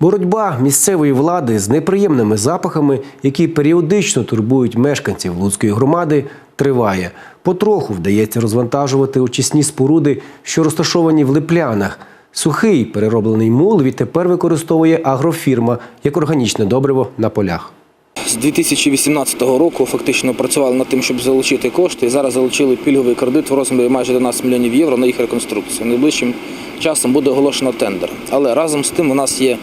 Боротьба місцевої влади з неприємними запахами, які періодично турбують мешканців Луцької громади, триває. Потроху вдається розвантажувати очисні споруди, що розташовані в Липлянах. Сухий перероблений мул відтепер використовує агрофірма як органічне добриво на полях. З 2018 року фактично працювали над тим, щоб залучити кошти. І зараз залучили пільговий кредит в розмірі майже 11 мільйонів євро на їх реконструкцію. Найближчим часом буде оголошено тендер. Але разом з тим у нас є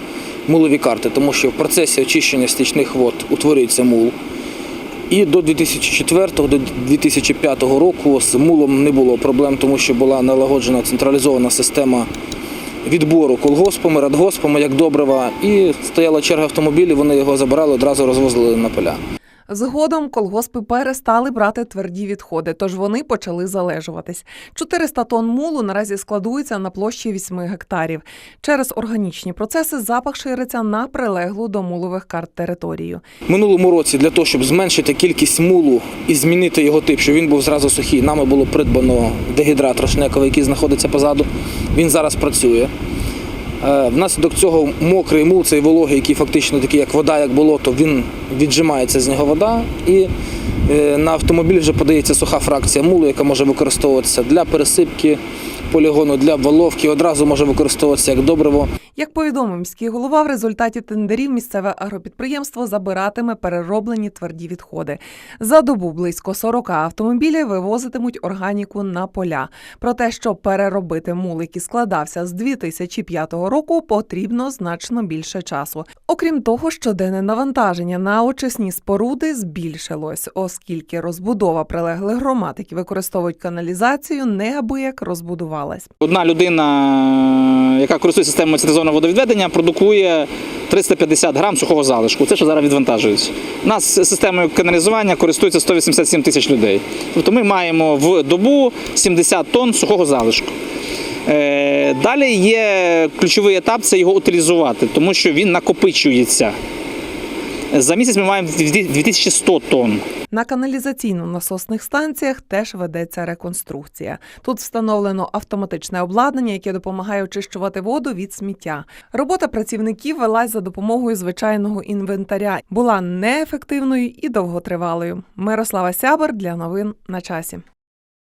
мулові карти, тому що в процесі очищення стічних вод утворюється мул. І до 2004-2005 року з мулом не було проблем, тому що була налагоджена централізована система відбору колгоспами, радгоспами як добрива. І стояла черга автомобілів, вони його забирали, одразу розвозили на поля. Згодом колгоспи перестали брати тверді відходи, тож вони почали залежуватись. 400 тонн мулу наразі складується на площі 8 гектарів. Через органічні процеси запах шириться на прилеглу до мулових карт територію. Минулому році для того, щоб зменшити кількість мулу і змінити його тип, щоб він був зразу сухий, нами було придбано дегідрат Рошнековий, який знаходиться позаду. Він зараз працює. Е, Внаслідок цього мокрий мул, цей вологий, який фактично такий, як вода, як болото, він віджимається з нього вода. І е, на автомобіль вже подається суха фракція мулу, яка може використовуватися для пересипки полігону, для обваловки, одразу може використовуватися як добриво. Як повідомив міський голова, в результаті тендерів місцеве агропідприємство забиратиме перероблені тверді відходи. За добу близько 40 автомобілів вивозитимуть органіку на поля. Про те, щоб переробити мул, який складався з 2005 року, потрібно значно більше часу. Окрім того, щоденне навантаження на очисні споруди збільшилось, оскільки розбудова прилеглих громад, які використовують каналізацію, неабияк розбудувалась. Одна людина, яка користується системою централізованого водовідведення, продукує 350 грам сухого залишку. Це що зараз відвантажується. У нас системою каналізування користується 187 тисяч людей. Тобто ми маємо в добу 70 тонн сухого залишку. Е, Далі є ключовий етап це його утилізувати, тому що він накопичується. За місяць ми маємо 2100 тонн. На каналізаційно-насосних станціях теж ведеться реконструкція. Тут встановлено автоматичне обладнання, яке допомагає очищувати воду від сміття. Робота працівників велась за допомогою звичайного інвентаря, була неефективною і довготривалою. Мирослава Сябер для новин на часі.